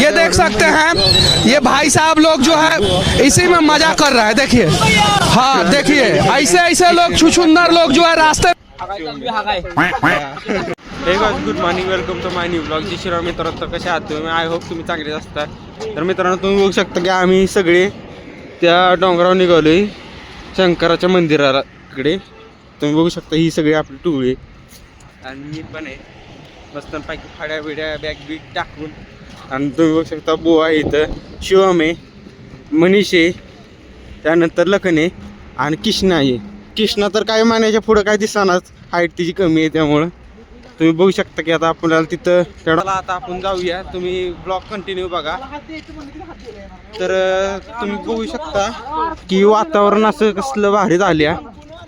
ये देख सकते हैं ये भाई साहब लोग जो है इसी में मजा कर रहा है देखिए। हाँ देखिए ऐसे ऐसे लोग छुछुंदर लोग जो है रास्ते good morning welcome to my new blog जी शिराव मित्र तर कसे आहात तुम्ही? आय होप तुम्ही चांगलेच असता तर मित्रांनो तुम्ही बघू शकता की आम्ही सगळे त्या डोंगरावर निघालोय शंकराच्या मंदिराला इकडे तुम्ही बघू शकता ही सगळी आपली टोळी आणि मी पण आहे. मस्तपैकी फाड्या बिड्या बॅग बिग टाकून. आणि तुम्ही बघू शकता बुवा इथं शिवम आहे मनीष आहे त्यानंतर लखन आहे आणि किष्णा आहे. किष्णा तर काय मानायच्या पुढं काय दिसणार हाईट तिची कमी आहे त्यामुळं. तुम्ही बघू शकता की आता आपल्याला तिथं तेवढा आता आपण जाऊया. तुम्ही ब्लॉग कंटिन्यू बघा. तर तुम्ही बघू शकता की वातावरण असं कसलं भारी झाल्या.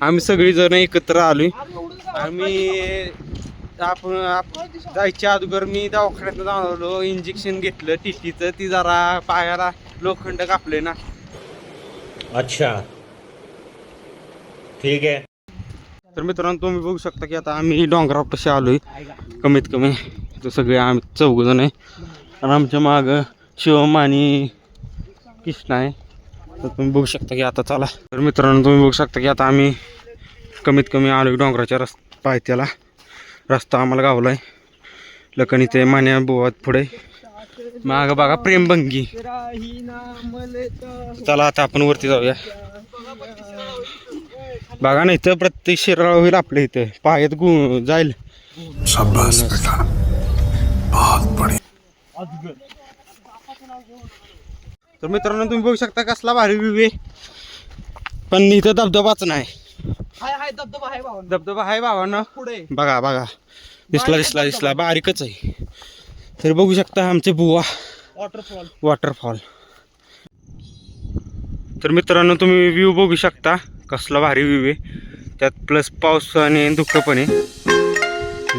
आम्ही सगळीजण एकत्र आलो आम्ही आपण आप- जायच्या अगोदर मी दवाखान्यात जाऊन आलो इंजेक्शन घेतलं टीटीचं. ती जरा पायाला लोखंड कापले ना. अच्छा. ठीक है तर मित्रांनो तुम्ही बघू शकता की आता आम्ही डोंगरापाशी आलोय. कमीत कमी तर सगळे आम्ही चौघ जण आहे. आणि आमच्या मागं शिवम आणि कृष्णा आहे. तर तुम्ही बघू शकता की आता चला. तर मित्रांनो तुम्ही बघू शकता की आता आम्ही कमीत कमी आलोय डोंगराच्या रस पायथ्याला. रस्ता आम्हाला गावलाय. लकन इथे मान्या बुवात पुढे. मागं बघा प्रेमभंगी चला आता आपण वरती जाऊया. बघा ना इथं प्रत्येक शिराळ होईल आपल्या इथं. पायात गु जाईल. तर मित्रांनो तुम्ही बघू शकता कसला भारी व्ह्यू आहे. पण इथं धबधबाच नाही. धबधबा आहे भावानं. बघा बघा. दिसला दिसला दिसला. बारीकच आहे. तर बघू शकता आमचे बुवा. वॉटरफॉल वॉटरफॉल तर मित्रांनो तुम्ही व्ह्यू बघू शकता. कसला भारी व्ह्यू आहे. त्यात प्लस पाऊस आणि धुकं पण आहे.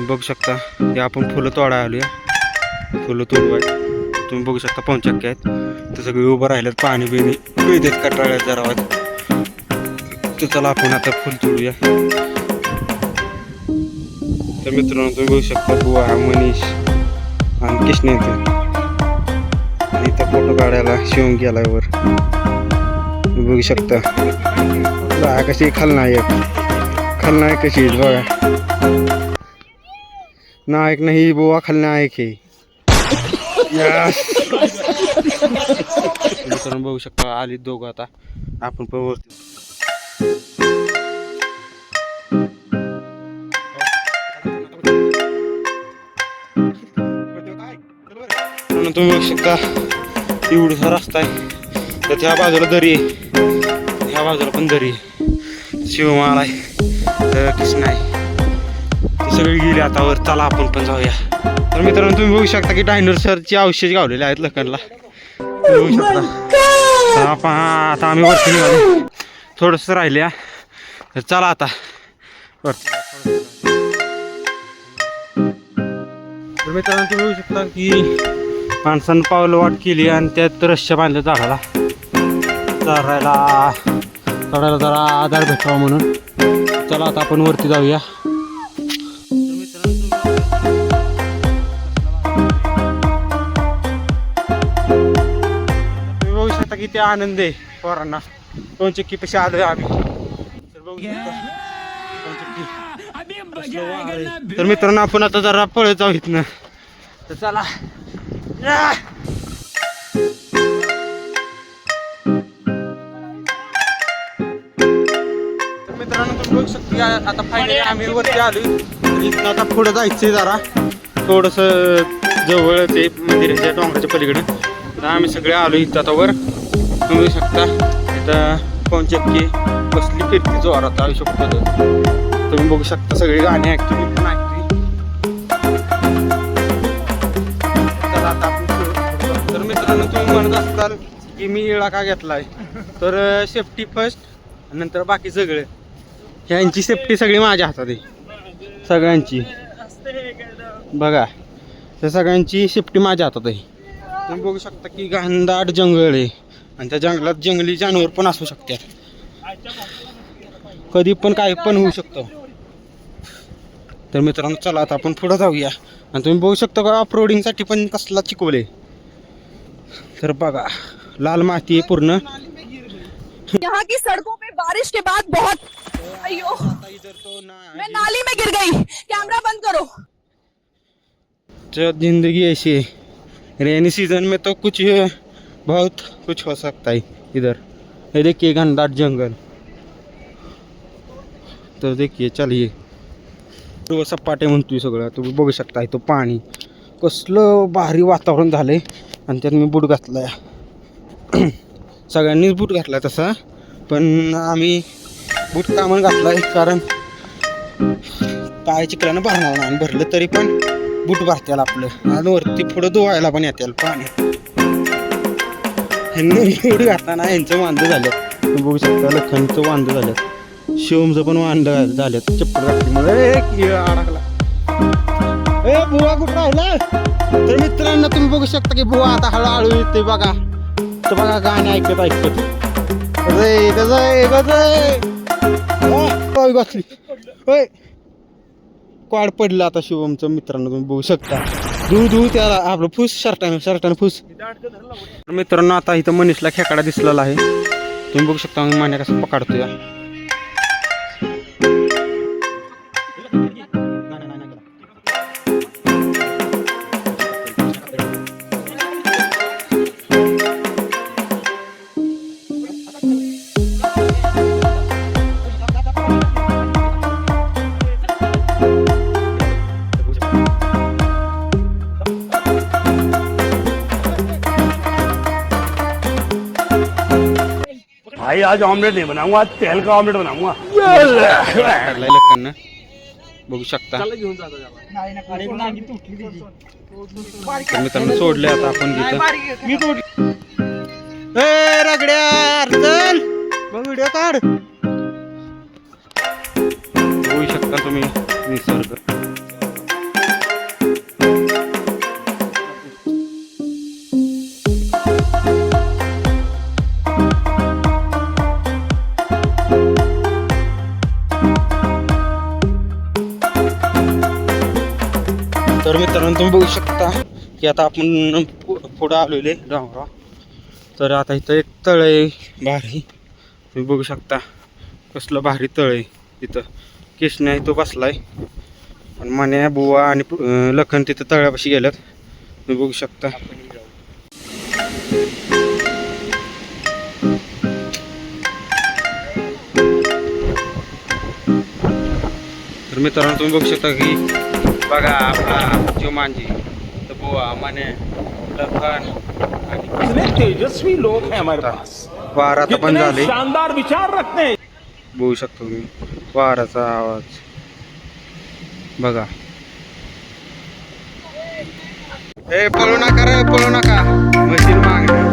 बघू शकता. ते आपण फुलं तोडा आलोया. फुलं तोडवाय तुम्ही बघू शकता पंचक्के आहेत. तर सगळे उभं राहिलेत पाणी बिणी पिळतेत कटाळ्यात जरा तर चला आपण आता फुल तोडूया तर मित्रांनो तुम्ही बघू शकता बुवा मनीष आणि कृष्ण येते आणि इथं फोटो काढायला शिवून गेलाय वर. बघू शकता. कशी खलनायक. खलनायक कशी बघा. नायक नाही बुवा खलनायक आहे. मित्रांनो बघू शकता आली दोघं आता. आपण पण वरती. म्हणून तुम्ही बघू शकता एवढा रस्ता आहे. तर त्या बाजूला दरी आहे. ह्या बाजूला पण दरी आहे. शिवमाल आहे. तर कृष्ण आहे ती सगळी गेली आता वर. चला आपण पण जाऊया. तर मित्रांनो तुम्ही बघू शकता की डायनर सरची अवशेष गावलेले आहेत लखनला बघू शकता. आपण आता आम्ही वरती निघालो. थोडंसं राहिले तर चला आता. वरती तर मित्रांनो तुम्ही बघू शकता की माणसानं पावलं वाट केली आणि त्यात रश्या बांधल्या झाडाला. चढायला चढायला जरा आधार भेटावा म्हणून. चला आता आपण वरती जाऊया. तुम्ही बघू शकता किती आनंद आहे पोरांना. दोन चक्की पैसे आलोय आम्ही. तर बघू शकता. तर मित्रांनो आपण आता जरा पळत जाऊ इथनं. तर चला. मित्रांनो तुम्ही बघू शकता आता फायनली आम्ही वरती आलो इथनं आता पुढे जायचंय जरा. थोडस जवळच आहे मंदिराच्या डोंगराच्या पलीकडे. तर आम्ही सगळे आलो इथं आता वर. तुम्ही बघू शकता इथं पंचक्की कसली फिरती जोरात आयुष्य तुम्ही बघू शकता सगळी गाणी ऐकतो मी पण असताना तुम्ही म्हणत असताल की मी इळा का घेतलाय? तर सेफ्टी फर्स्ट नंतर बाकी सगळे. ह्यांची सेफ्टी सगळी माझ्या हातात आहे. सगळ्यांची. बघा त्या सगळ्यांची सेफ्टी माझ्या हातात आहे. तुम्ही बघू शकता की घनदाट जंगल आहे. आणि त्या जंगलात जंगली जानवर पण असू शकतात. कधी पण काही पण होऊ शकतं. तर मित्रांनो चला आता आपण पुढं जाऊया. आणि तुम्ही बघू शकता का ऑफ रोडिंगसाठी पण कसला चिकवले तर बघा लाल माती आहे पूर्ण. यहाँ की सड़कों पे बारिश के बाद बहुत अयो। मैं नाली में गिर गई। कैमरा बंद करो। जो ज़िंदगी ऐसी है। रेनी सीज़न में तो कुछ बहुत कुछ हो सकता है इधर। ये देखिए घनदाट जंगल। तो देखिए चलिए। सर्व सपाटे म्हणतोय सगळं तुम्ही बघू शकता तो पाणी। कसलं भारी वातावरण झालंय. आणि त्यात मी बूट घातलाय. सगळ्यांनीच बूट घातला तसा पण आम्ही बूट कामानं घातला आहे कारण पाय चिकलानं भरणार नाही आणि भरलं तरी पण बूट भरत्याल आपलं. आणि वरती पुढं धुवायला पण येते पाणी. ह्यांनी बूट घातला यांचं वांदं झालं तुम्ही बघू शकता लखनचं वांदं झालं शिवमचं पण वांदं झालं चप्पल घातल्यामुळे. ए, अडकला. बुवा कुठं राहिलाय? तर मित्रांनो तुम्ही बघू शकता की बुवा आता हळूहळू येते बघा. तर बघा गाणे ऐकत ऐकत. रे कसं आहे कसं होय. क्वाड पडलं आता शिवमचं मित्रांनो तुम्ही बघू शकता. धू धू त्याला आपलं फुस शर्टाने शर्टाने फुस. मित्रांनो आता इथं मनीषला खेकडा दिसलेला आहे. तुम्ही बघू शकता मी मान्या कसं पकडतोय. भाई आज ऑमलेट नहीं बनाऊंगा आज तेल का ऑमलेट बनाऊंगा। लक्कांना बघू शकता तर मित्रांनो सोडले आता आपण तिथं रगड्या अर्चल मग व्हिडिओ काढ. बघू शकता तुम्ही निसर्ग. तुम्ही बघू शकता की आता आपण पु- पुढं आलोले डोंगराव तर आता इथं एक तळ आहे भारी तुम्ही बघू शकता कसलं भारी तळ आहे तिथं कृष्ण आहे तो बसलाय. आणि मन्या बुवा आणि लखन तिथं तळ्यापाशी गेल्यात. तुम्ही बघू शकता. तर मित्रांनो तुम्ही बघू शकता की बघा आपला जो मांजी तर बुवा माने लखन आणि तेजस्वी लोग हैं हमारे पास। वार आता पण झाले। शानदार विचार रखते हैं। बघू शकतो तुम्ही वाराचा आवाज। बघा। ए पळू नका रे पळू नका। मशीन मागणं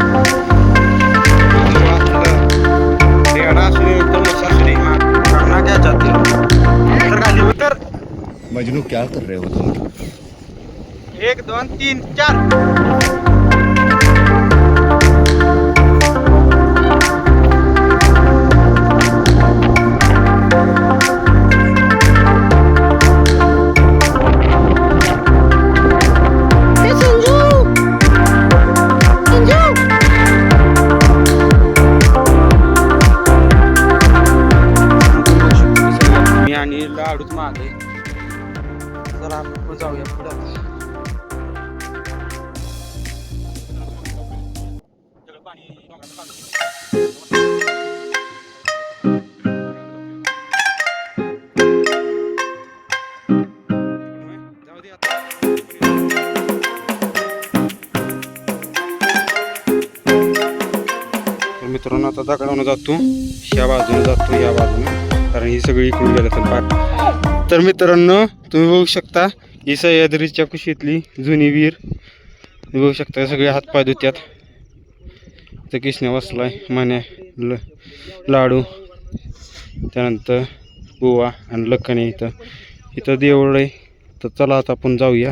मजनू क्या कर रहे हो तुम एक दोन तीन चार आता जातो. ह्या बाजूने जातो या बाजूने. कारण ही सगळी इकडून गेलं तर तर मित्रांनो तुम्ही बघू शकता ही सह्याद्रीच्या कुशीतली जुनी विहीर. तुम्ही बघू शकता सगळे हातपाय धुत्यात. तर कृष्णा वसलाय मान्या ल लाडू. त्यानंतर गोवा आणि लखन इथं. इथं देवळ आहे. तर चला आता आपण जाऊया.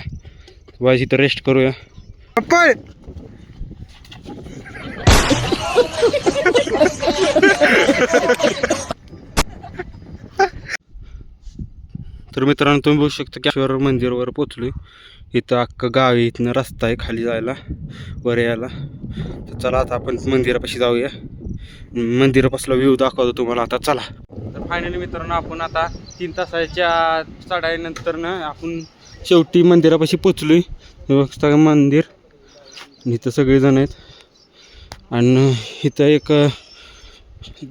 बाय इथं रेस्ट करूया. तर मित्रांनो तुम्ही बघू शकता की ईश्वर मंदिरवर पोचलोय इथं अख्खं गाव आहे इथनं रस्ता आहे खाली जायला वर यायला. तर चला आता आपण मंदिरापाशी जाऊया. मंदिरापासला व्ह्यू दाखवतो तुम्हाला. आता चला. तर फायनली मित्रांनो आपण आता तीन तासाच्या चढाईनंतरनं आपण शेवटी मंदिरापाशी पोचलोय आहे बघता मंदिर? इथं सगळेजण आहेत. आणि इथं एक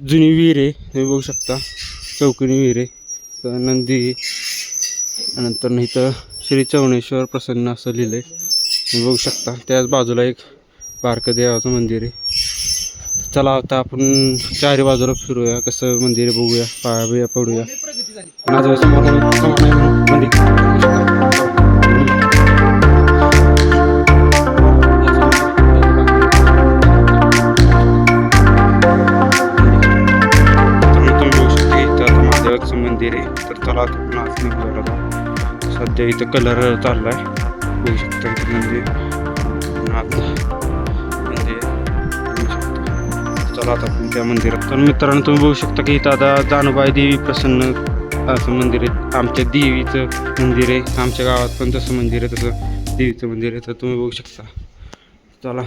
जुनी विहीर आहे. तुम्ही बघू शकता चौकणी विहीर आहे. नंदी नंतर इथं श्री चवणेश्वर प्रसन्न असं लिहिलं आहे तुम्ही बघू शकता त्याच बाजूला एक बारकं देवाचं मंदिर आहे. चला आता आपण चारी बाजूला फिरूया कसं मंदिर बघूया पाया बिया पडूया माझं समोर म्हणून मंदिर आहे चला आता सध्या इथं कलर चाललाय. बघू शकता इथं म्हणजे आणि म्हणजे चला आता आपण त्या मंदिरात. तर मित्रांनो तुम्ही बघू शकता की इथं आता जानूबाई देवी प्रसन्न असं मंदिर आहे. आमच्या देवीचं मंदिर आहे. आमच्या गावात पण तसं मंदिर आहे तसं देवीचं मंदिर आहे. तर तुम्ही बघू शकता. चला.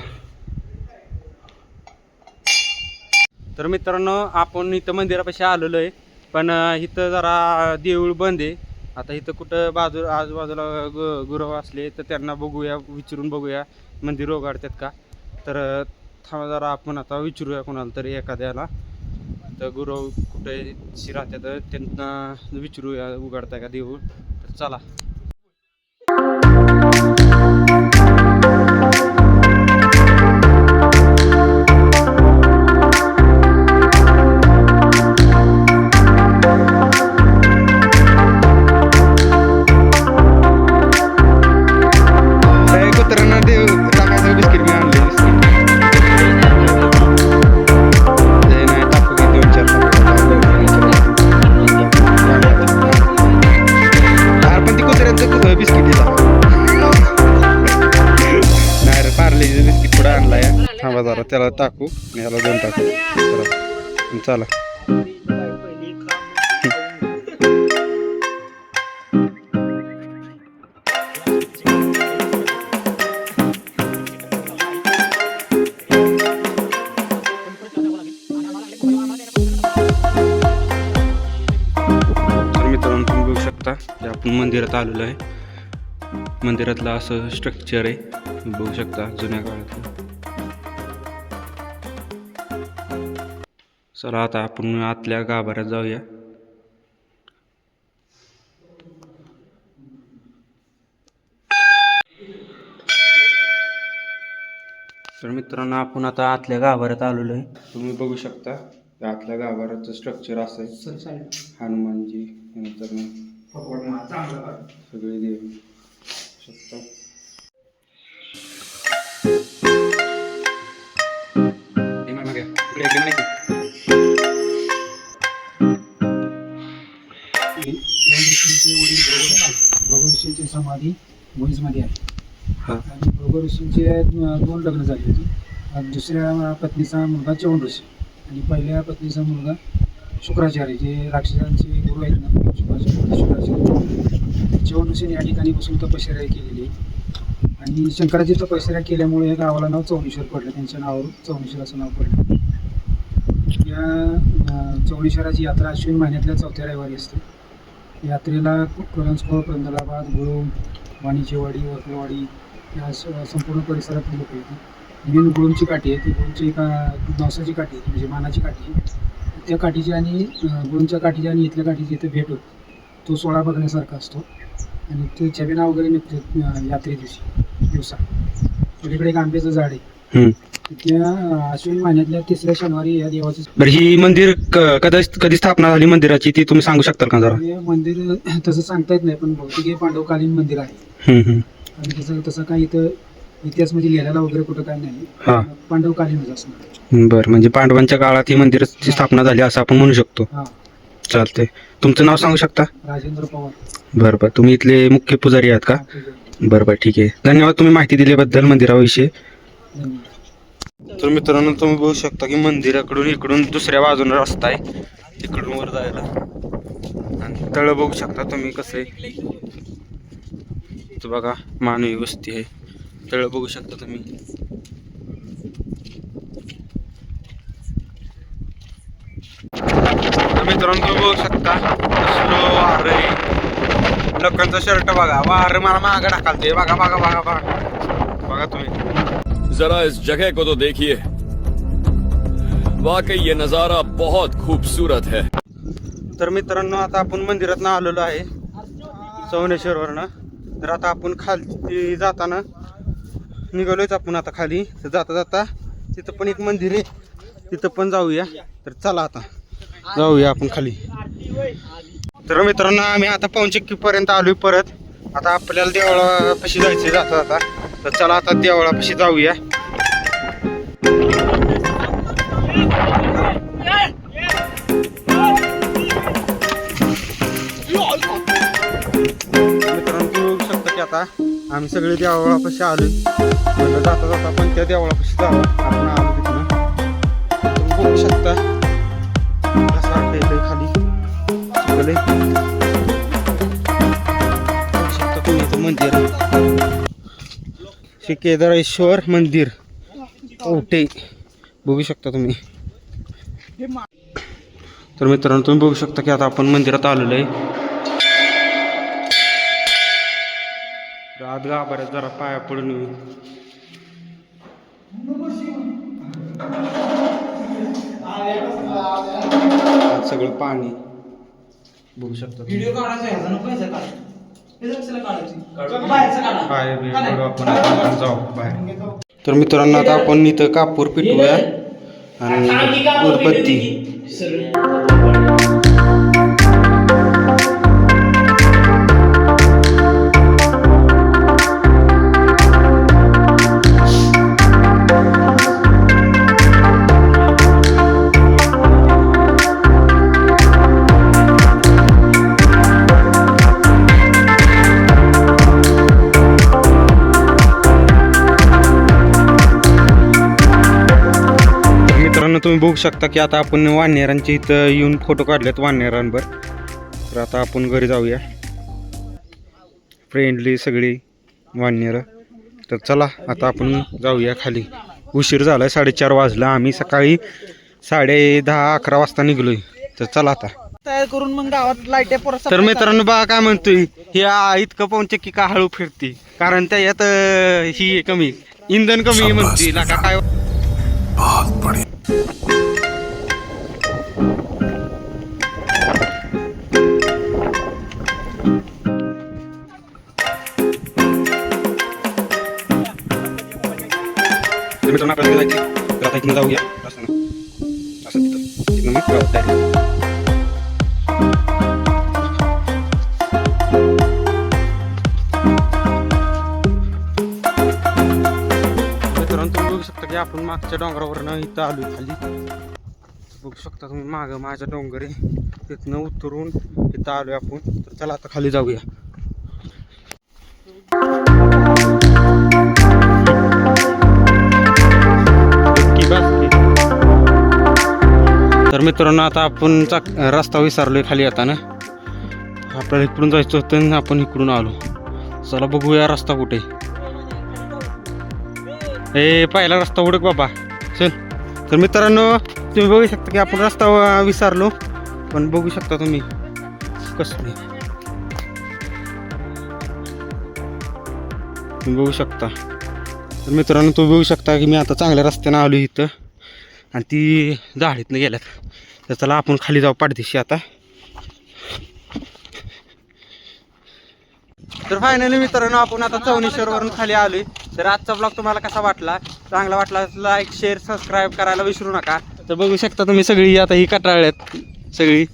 तर मित्रांनो आपण इथं मंदिरापाशी आलेलो आहे. पण इथं जरा देऊळ बंद आहे. आता इथं कुठं बाजू आजूबाजूला गु गुरव असले तर त्यांना बघूया विचारून बघूया. मंदिर उघडतात का? तर थांबा जरा आपण आता विचारूया कोणाला तरी एखाद्याला. तर गुरव कुठे शि राहतात त्यांना विचारूया उघडताय का देऊळ? तर चला. थांबा जरा त्याला टाकू आणि ह्याला दोन टाकू. चला. मित्रांनो तुम्ही बघू शकता की आपण मंदिरात आलेलो आहे. मंदिरातलं असं स्ट्रक्चर आहे. बघू शकता जुन्या काळातलं. चला आता आपण आतल्या गाभाऱ्यात जाऊया. तर मित्रांनो आपण आता आतल्या गाभाऱ्यात आलेलो आहे. तुम्ही बघू शकता आतल्या गाभाऱ्याचं स्ट्रक्चर असं आहे. हनुमानजी नंतर सगळे देव. शकता? ऋषींची समाधी भुईजमध्ये आहे. हा. आणि अं, दोन लग्न झाली होती. दुसऱ्या पत्नीचा मुलगा चवण ऋषी. आणि पहिल्या पत्नीचा मुलगा शुक्राचार्य जे राक्षसांचे गुरु आहेत ना शुक्राचार्य शुक्राचार्य. चवण ऋषीने या ठिकाणी बसून तपश्चर्या केलेली. आणि शंकराची तपश्चर्या केल्यामुळे या गावाला नाव चौनेश्वर पडलं. त्यांच्या नावावर चौनेश्वर असं नाव पडलं. या अं, चौनेश्वराची यात्रा अश्विन महिन्यातल्या चौथ्या रविवारी असते. यात्रेला करंजकोळ प्रंदलाबाद गुळूम वाणिज्यवाडी वरकलवाडी या स- संपूर्ण परिसरातली लोक येतात. मेन गुळूंची काठी आहे ती गुळूंची एका नवसाची काठी आहे म्हणजे मानाची काठी आहे. त्या काठीची आणि अं, गुळूंच्या काठीची आणि इथल्या काठीची इथे भेट होते. तो सोहळा बघण्यासारखा असतो. आणि ते छबिना वगैरे निघते यात्रे दिवशी दिवसा. पलीकडे एक आंब्याचं झाड आहे. त्या अं, अश्विन महिन्यातल्या तिसऱ्या शनिवारी या देवाचं बरं ही मंदिर क- कधी कधी स्थापना झाली मंदिराची? ती तुम्ही सांगू शकता का जरा? हे मंदिर तसं सांगता येत नाही पण बहुतेक हे पांडवकालीन मंदिर आहे. हम्म, हम्म. आणि तसं तसं काय इथं इतिहासमध्ये लिहिलेला वगैरे कुठं काय नाही. हा. पांडवकालीनच असणार. बरं म्हणजे पांडवांच्या काळात ही मंदिराची स्थापना झाली असं आपण म्हणू शकतो. हा. चालतंय. तुमचं नाव सांगू शकता? राजेंद्र पवार. बरं बरं. तुम्ही इथले मुख्य पुजारी आहात का? हा, ठीक आहे. बरं बरं ठीक आहे. धन्यवाद तुम्ही माहिती दिल्याबद्दल मंदिराविषयी. धन्यवाद. तर मित्रांनो तुम्ही बघू शकता की मंदिराकडून इकडून दुसऱ्या बाजूने रस्ता आहे. तिकडून वर जायला. आणि तळ बघू शकता तुम्ही कसं आहे. बघा मानवी वस्ती आहे. तळ बघू शकता तुम्ही. मित्रांनो तुम्ही बघू शकता कसलं लोकांचा शर्ट बघा. वारं मला मागं ढाकालते बघा बघा बघा बघा. बघा तुम्ही. जरा इस जगह को तो देखिए। वाकई ये नजारा बहुत खूबसूरत है। तर मित्रांनो आता आपण मंदिरात आलेलो आहे चौनेश्वरवरनं तर आता आपण खाली जाताना निघालोच आपण आता खाली. तर जाता जाता तिथं पण एक मंदिर आहे. तिथं पण जाऊया. तर चला आता. जाऊया आपण खाली. तर मित्रांनो आम्ही आता पर्यंत आलोय परत. आता आपल्याला देवळापाशी जायचं जाता जाता. तर चला आता देवळापाशी जाऊया. मित्रांनो तुम्ही बघू शकता की आता आम्ही सगळे देवळापाशी आलो म्हणलं जाता जाता पण त्या देवळापाशी जावं आपण आलो तिथून. तुम्ही बघू शकता. कसं वाटतंय खाली. चिखल बघू शकता तुम्ही इथं मंदिर श्री केदारेश्वर मंदिर. ओटे. बघू शकता तुम्ही. तर मित्रांनो तुम्ही बघू शकता की आता आपण मंदिरात आलेलो आहे आज गाभाऱ्यात जरा पाया पडून. सगळं पाणी. बघू शकता व्हिडिओ बाहेर बी बघू आपण आता आपण जाऊ बाहेर तर मित्रांनो आता आपण इथं कापूर पिटूया आणि उदबत्ती मित्रांनो तुम्ही बघू शकता की आता आपण वानेरांच्या इथं येऊन फोटो काढलेत वानेरांवर तर आता आपण घरी जाऊया. फ्रेंडली सगळी वानेरं तर चला आता आपण जाऊया खाली. उशीर झाला आहे साडेचार वाजला. आम्ही सकाळी साडे दहा अकरा वाजता निघलोय. तर चला आता. तयार करून मग गावात लाइट तर मित्रांनो बघा काय म्हणतोय. हे इतकं पाहून चक्की का हळू फिरते? कारण त्याच्यात ही कमी. इंधन कमी म्हणते. ना काय तर मित्रांनो तर आता इथून जाऊया असं ना असं तिथं तिथून मग गावात direct. शकता की आपण मागच्या डोंगरावरनं इथं आलो खाली बघू शकता तुम्ही मागं माझ्या डोंगर आहे तिथनं उतरून इथं आलोय आपण तर चला आता खाली जाऊया तर मित्रांनो आता आपण चाक रस्ता विसरलो आहे खाली येताना. आपल्याला इकडून जायचं होतं आणि आपण इकडून आलो. चला बघूया रस्ता कुठे. ए पहिला रस्ता उडक बाबा. चल. तर मित्रांनो तुम्ही बघू शकता की आपण रस्ता विसरलो. पण बघू शकता तुम्ही कसं तुम्ही बघू शकता. तर मित्रांनो तुम्ही बघू शकता की मी आता चांगल्या रस्त्यानं आलो इथं. आणि ती झाडीतनं गेल्यात. तर चला आपण खाली जाऊ पाठदिशी आता. तर फायनली मित्रांनो आपण आता चौनेश्वरवरून खाली आलोय. तर आजचा ब्लॉग तुम्हाला कसा वाटला? चांगला वाटला लाईक शेअर सबस्क्राईब करायला विसरू नका. तर बघू शकता तुम्ही सगळी आता ही कटाळ्यात सगळी.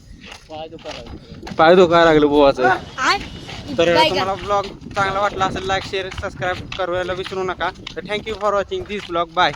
पाय दुखायला लागलं बोवाचं. तर तुम्हाला ब्लॉग चांगला वाटला असेल लाईक शेअर सबस्क्राईब करायला विसरू नका. तर thank you for watching this blog bye